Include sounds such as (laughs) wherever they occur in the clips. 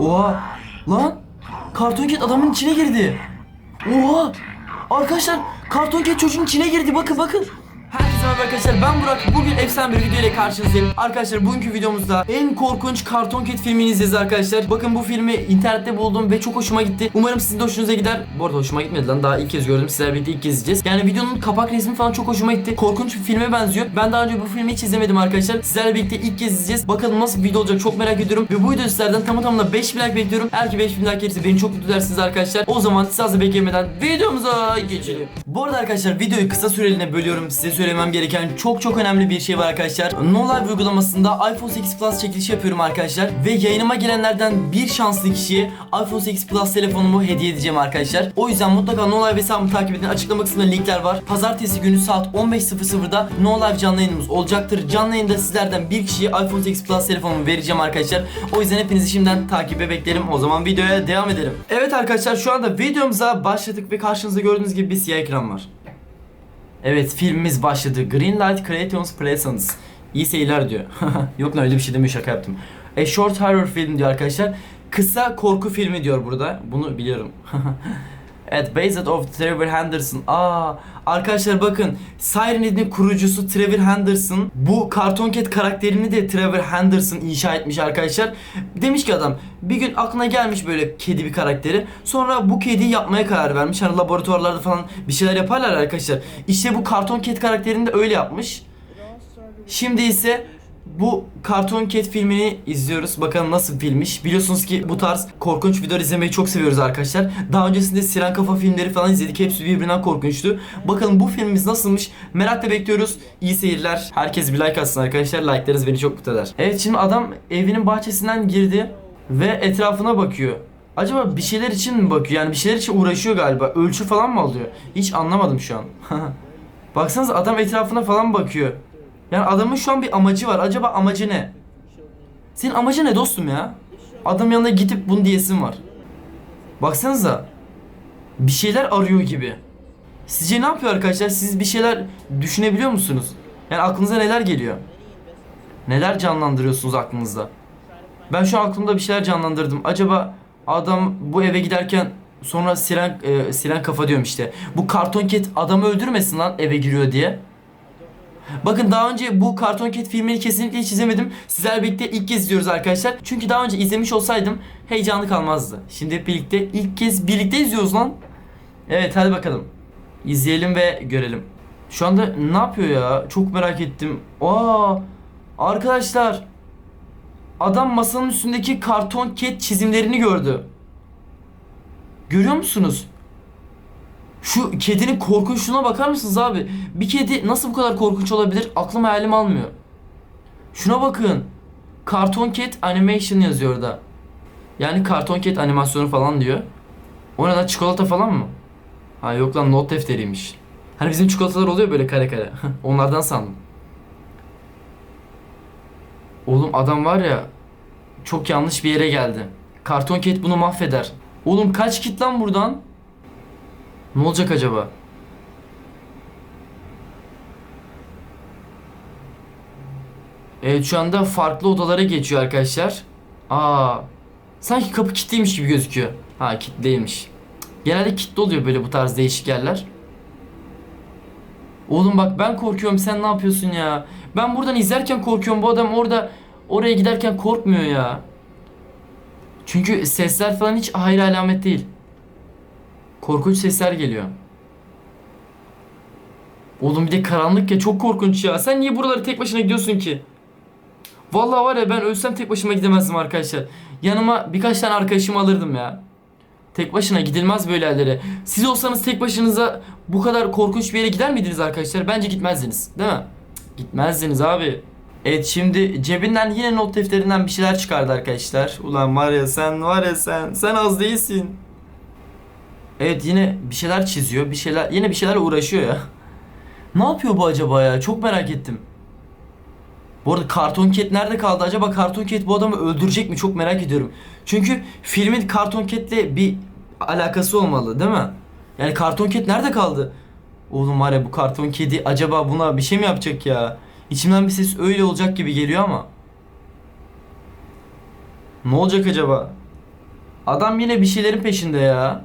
Oha. Lan. Karton Cat adamın içine girdi. Oha. Arkadaşlar Karton Cat çocuğun içine girdi. Bakın bakın. Merhaba arkadaşlar. Ben Burak. Bugün efsane bir video ile karşınızdayım. Arkadaşlar bugünkü videomuzda en korkunç Karton Cat filmini izleyeceğiz arkadaşlar. Bakın bu filmi internette buldum ve çok hoşuma gitti. Umarım sizin de hoşunuza gider. Bu arada hoşuma gitmedi lan. Daha ilk kez gördüm. Sizlerle birlikte ilk kez izleyeceğiz. Yani videonun kapak resmi falan çok hoşuma gitti. Korkunç bir filme benziyor. Ben daha önce bu filmi hiç izlemedim arkadaşlar. Sizlerle birlikte ilk kez izleyeceğiz. Bakalım nasıl bir video olacak çok merak ediyorum. Ve bu videoda sizlerden tamı tamına 5 bin like bekliyorum. Eğer ki 5 bin like gelirse beni çok mutlu edersiniz arkadaşlar. O zaman siz fazla beklemeden videomuza geçelim. Bu arada arkadaşlar videoyu kısa süreliğine bölüyorum. Size söylemem gereken çok çok önemli bir şey var arkadaşlar. No Live uygulamasında iPhone 8 Plus çekilişi yapıyorum arkadaşlar. Ve yayınıma gelenlerden bir şanslı kişiye iPhone 8 Plus telefonumu hediye edeceğim arkadaşlar. O yüzden mutlaka No Live hesabımı takip edin. Açıklama kısmında linkler var. Pazartesi günü saat 15.00'da No Live canlı yayınımız olacaktır. Canlı yayında sizlerden bir kişiye iPhone 8 Plus telefonumu vereceğim arkadaşlar. O yüzden hepinizi şimdiden takibe beklerim. O zaman videoya devam edelim. Evet arkadaşlar şu anda videomuza başladık ve karşınızda gördüğünüz gibi bir siyah ekran var Evet filmimiz başladı. Greenlight Creations Presents. İyi seyirler diyor. (laughs) Yok lan öyle bir şey demiyor şaka yaptım. A short horror film diyor arkadaşlar. Kısa korku filmi diyor burada. Bunu biliyorum. (laughs) evet Based of Trevor Henderson. Aa arkadaşlar bakın Sirenid'in kurucusu Trevor Henderson bu Cartoon Cat karakterini de Trevor Henderson inşa etmiş arkadaşlar. Demiş ki adam bir gün aklına gelmiş böyle kedi bir karakteri. Sonra bu kediyi yapmaya karar vermiş. Hani laboratuvarlarda falan bir şeyler yaparlar arkadaşlar. İşte bu Cartoon Cat karakterini de öyle yapmış. Şimdi ise bu Cartoon Cat filmini izliyoruz. Bakalım nasıl filmmiş. Biliyorsunuz ki bu tarz korkunç videolar izlemeyi çok seviyoruz arkadaşlar. Daha öncesinde Siren Kafa filmleri falan izledik. Hepsi birbirinden korkunçtu. Bakalım bu filmimiz nasılmış? Merakla bekliyoruz. İyi seyirler. Herkes bir like atsın arkadaşlar. Like'larınız beni çok mutlu eder. Evet şimdi adam evinin bahçesinden girdi ve etrafına bakıyor. Acaba bir şeyler için mi bakıyor? Yani bir şeyler için uğraşıyor galiba. Ölçü falan mı alıyor? Hiç anlamadım şu an. (laughs) Baksanıza adam etrafına falan bakıyor. Yani adamın şu an bir amacı var. Acaba amacı ne? Senin amacı ne dostum ya? Adam yanına gidip bunu diyesin var. Baksanıza. Bir şeyler arıyor gibi. Sizce ne yapıyor arkadaşlar? Siz bir şeyler düşünebiliyor musunuz? Yani aklınıza neler geliyor? Neler canlandırıyorsunuz aklınızda? Ben şu an aklımda bir şeyler canlandırdım. Acaba adam bu eve giderken sonra siren e, siren kafa diyorum işte. Bu karton ket adamı öldürmesin lan eve giriyor diye. Bakın daha önce bu Karton Cat filmini kesinlikle hiç izlemedim. Sizlerle birlikte ilk kez izliyoruz arkadaşlar. Çünkü daha önce izlemiş olsaydım heyecanlı kalmazdı. Şimdi hep birlikte ilk kez birlikte izliyoruz lan. Evet hadi bakalım. İzleyelim ve görelim. Şu anda ne yapıyor ya? Çok merak ettim. Aa! Arkadaşlar Adam masanın üstündeki karton ket çizimlerini gördü. Görüyor musunuz? Şu kedinin korkunçluğuna bakar mısınız abi? Bir kedi nasıl bu kadar korkunç olabilir? Aklım hayalim almıyor. Şuna bakın. Cartoon Cat Animation yazıyor orada. Yani Cartoon Cat animasyonu falan diyor. O ne lan çikolata falan mı? Ha yok lan not defteriymiş. Hani bizim çikolatalar oluyor böyle kare kare. (laughs) Onlardan sandım. Oğlum adam var ya çok yanlış bir yere geldi. Karton Cat bunu mahveder. Oğlum kaç git lan buradan? Ne olacak acaba? Evet şu anda farklı odalara geçiyor arkadaşlar. Aa, sanki kapı kilitliymiş gibi gözüküyor. Ha kilitliymiş. Genelde kilitli oluyor böyle bu tarz değişik yerler. Oğlum bak ben korkuyorum sen ne yapıyorsun ya? Ben buradan izlerken korkuyorum bu adam orada oraya giderken korkmuyor ya. Çünkü sesler falan hiç hayır alamet değil. Korkunç sesler geliyor. Oğlum bir de karanlık ya çok korkunç ya. Sen niye buraları tek başına gidiyorsun ki? Vallahi var ya ben ölsem tek başıma gidemezdim arkadaşlar. Yanıma birkaç tane arkadaşımı alırdım ya. Tek başına gidilmez böyle yerlere. Siz olsanız tek başınıza bu kadar korkunç bir yere gider miydiniz arkadaşlar? Bence gitmezdiniz. Değil mi? Gitmezdiniz abi. Evet şimdi cebinden yine not defterinden bir şeyler çıkardı arkadaşlar. Ulan var ya sen var ya sen. Sen az değilsin. Evet yine bir şeyler çiziyor. Bir şeyler yine bir şeylerle uğraşıyor ya. Ne yapıyor bu acaba ya? Çok merak ettim. Bu arada Karton Cat nerede kaldı? Acaba Karton Cat bu adamı öldürecek mi? Çok merak ediyorum. Çünkü filmin Karton Cat'le bir alakası olmalı değil mi? Yani Karton Cat nerede kaldı? Oğlum var ya bu karton kedi acaba buna bir şey mi yapacak ya? İçimden bir ses öyle olacak gibi geliyor ama. Ne olacak acaba? Adam yine bir şeylerin peşinde ya.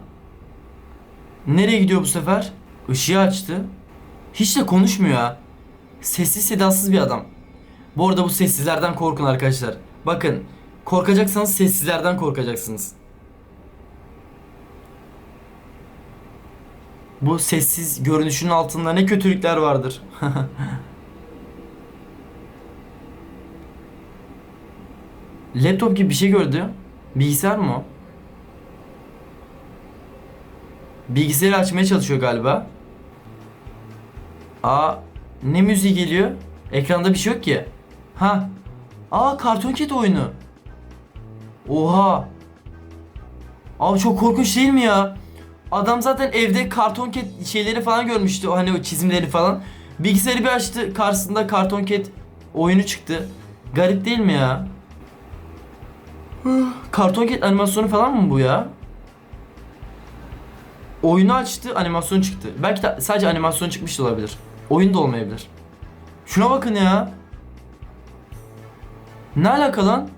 Nereye gidiyor bu sefer? Işığı açtı. Hiç de konuşmuyor ha. Sessiz sedasız bir adam. Bu arada bu sessizlerden korkun arkadaşlar. Bakın korkacaksanız sessizlerden korkacaksınız. Bu sessiz görünüşün altında ne kötülükler vardır. (laughs) Laptop gibi bir şey gördü. Bilgisayar mı o? Bilgisayarı açmaya çalışıyor galiba. Aa ne müziği geliyor? Ekranda bir şey yok ki. Ha. Aa Cartoon Cat oyunu. Oha. Abi çok korkunç değil mi ya? Adam zaten evde Cartoon Cat şeyleri falan görmüştü. Hani o çizimleri falan. Bilgisayarı bir açtı. Karşısında Cartoon Cat oyunu çıktı. Garip değil mi ya? Cartoon Cat animasyonu falan mı bu ya? Oyunu açtı, animasyon çıktı. Belki de sadece animasyon çıkmış da olabilir. Oyun da olmayabilir. Şuna bakın ya. Ne alaka lan?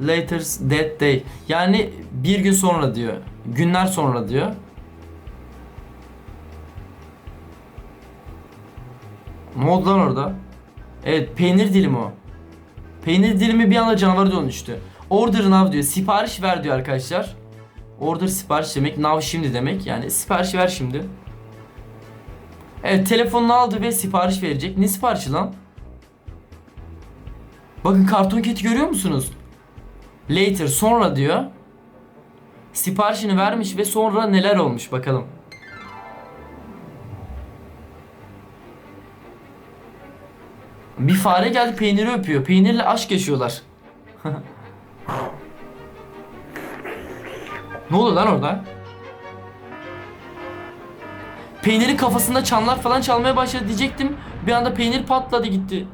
Later's that day. Yani bir gün sonra diyor. Günler sonra diyor. Ne orada? Evet peynir dilimi o. Peynir dilimi bir anda canavara dönüştü. Order now diyor. Sipariş ver diyor arkadaşlar. Order sipariş demek. Now şimdi demek. Yani sipariş ver şimdi. Evet telefonunu aldı ve sipariş verecek. Ne siparişi lan? Bakın karton keti görüyor musunuz? Later sonra diyor. Siparişini vermiş ve sonra neler olmuş bakalım. Bir fare geldi peyniri öpüyor. Peynirle aşk yaşıyorlar. (laughs) ne oldu lan orada? Peynirin kafasında çanlar falan çalmaya başladı diyecektim. Bir anda peynir patladı gitti.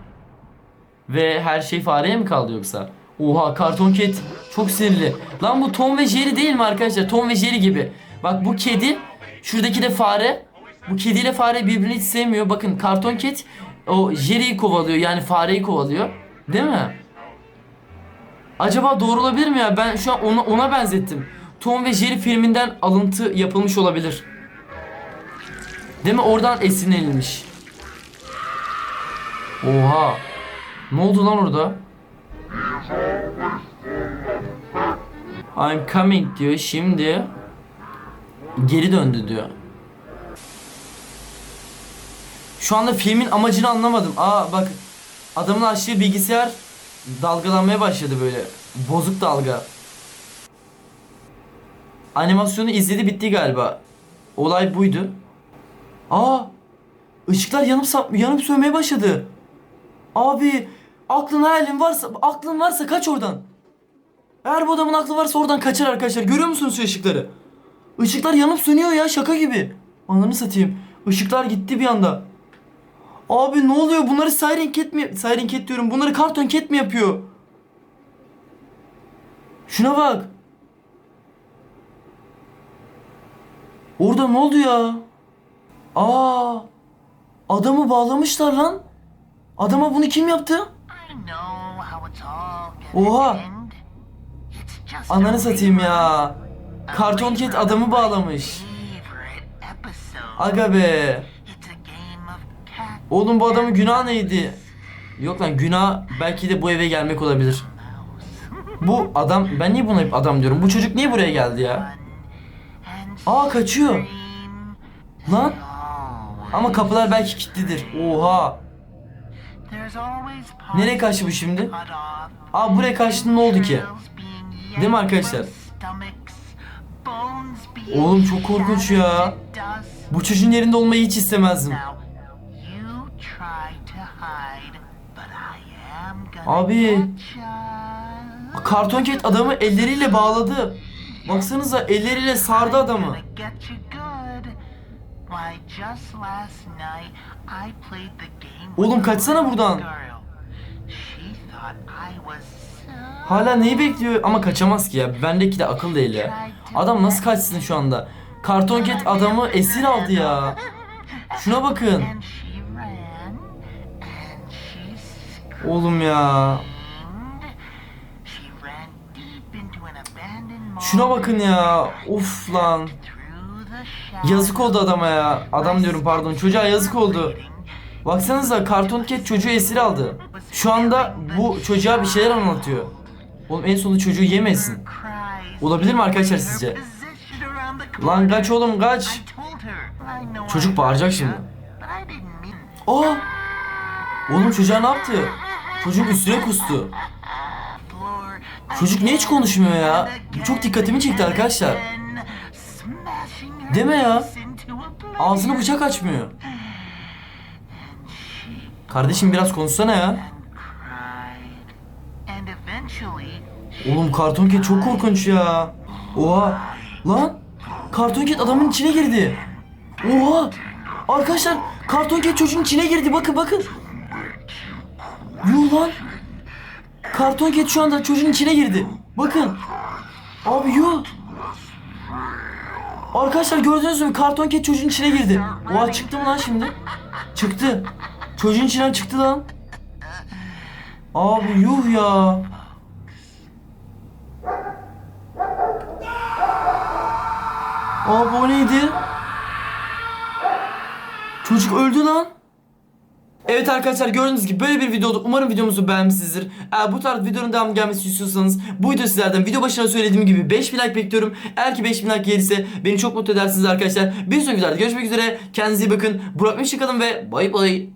Ve her şey fareye mi kaldı yoksa? Oha karton ket çok sinirli. Lan bu Tom ve Jerry değil mi arkadaşlar? Tom ve Jerry gibi. Bak bu kedi, şuradaki de fare. Bu kediyle fare birbirini hiç sevmiyor. Bakın karton ket o Jerry'yi kovalıyor yani fareyi kovalıyor. Değil mi? Acaba doğru olabilir mi ya? Ben şu an ona, ona benzettim. Tom ve Jerry filminden alıntı yapılmış olabilir. Değil mi? Oradan esinlenilmiş. Oha. Ne oldu lan orada? I'm coming diyor. Şimdi geri döndü diyor. Şu anda filmin amacını anlamadım. Aa bak adamın açtığı bilgisayar dalgalanmaya başladı böyle. Bozuk dalga. Animasyonu izledi bitti galiba. Olay buydu. Aa! Işıklar yanıp sap- yanıp sönmeye başladı. Abi aklın hayalin varsa aklın varsa kaç oradan. Eğer bu adamın aklı varsa oradan kaçar arkadaşlar. Görüyor musunuz şu ışıkları? Işıklar yanıp sönüyor ya şaka gibi. Ananı satayım. Işıklar gitti bir anda. Abi ne oluyor? Bunları Siren Cat mi? Siren Cat diyorum. Bunları Cartoon Cat mi yapıyor? Şuna bak. Orada ne oldu ya? Aa! Adamı bağlamışlar lan. Adama bunu kim yaptı? Oha. Ananı satayım ya. Karton Cat adamı bağlamış. Aga be. Oğlum bu adamın günah neydi? Yok lan günah belki de bu eve gelmek olabilir. Bu adam ben niye buna hep adam diyorum? Bu çocuk niye buraya geldi ya? Aa kaçıyor. Lan ama kapılar belki kilitlidir. Oha. Nereye kaçtı bu şimdi? Aa buraya kaçtı ne oldu ki? Değil mi arkadaşlar? Oğlum çok korkunç ya. Bu çocuğun yerinde olmayı hiç istemezdim. Abi. Karton Cat adamı elleriyle bağladı. Baksanıza elleriyle sardı adamı. Oğlum kaçsana buradan. Hala neyi bekliyor ama kaçamaz ki ya. Bendeki de akıl değil ya. Adam nasıl kaçsın şu anda? Karton Cat adamı esir aldı ya. (laughs) Şuna bakın. Oğlum ya. Şuna bakın ya. Of lan. Yazık oldu adama ya. Adam diyorum pardon. Çocuğa yazık oldu. Baksanıza Cartoon Cat çocuğu esir aldı. Şu anda bu çocuğa bir şeyler anlatıyor. Oğlum en sonunda çocuğu yemesin. Olabilir mi arkadaşlar sizce? Lan kaç oğlum kaç. Çocuk bağıracak şimdi. Aa! Oğlum çocuğa ne yaptı? Çocuk üstüne kustu. Çocuk ne hiç konuşmuyor ya? Çok dikkatimi çekti arkadaşlar. Deme ya. Ağzını bıçak açmıyor. Kardeşim biraz konuşsana ya. Oğlum karton ket çok korkunç ya. Oha. Lan. Karton ket adamın içine girdi. Oha. Arkadaşlar karton ket çocuğun içine girdi. Bakın bakın. Yuh lan. Karton ket şu anda çocuğun içine girdi. Bakın. Abi yuh. Arkadaşlar gördünüz mü? Karton ket çocuğun içine girdi. Oha çıktı mı lan şimdi? Çıktı. Çocuğun içinden çıktı lan. Abi yuh ya. Abi o neydi? Çocuk öldü lan. Evet arkadaşlar gördüğünüz gibi böyle bir video oldu. Umarım videomuzu beğenmişsinizdir. Eğer bu tarz videonun devamı gelmesi istiyorsanız bu video sizlerden video başına söylediğim gibi 5000 like bekliyorum. Eğer ki 5000 like gelirse beni çok mutlu edersiniz arkadaşlar. Bir sonraki videoda görüşmek üzere. Kendinize iyi bakın. Burak Meşik ve bay bay.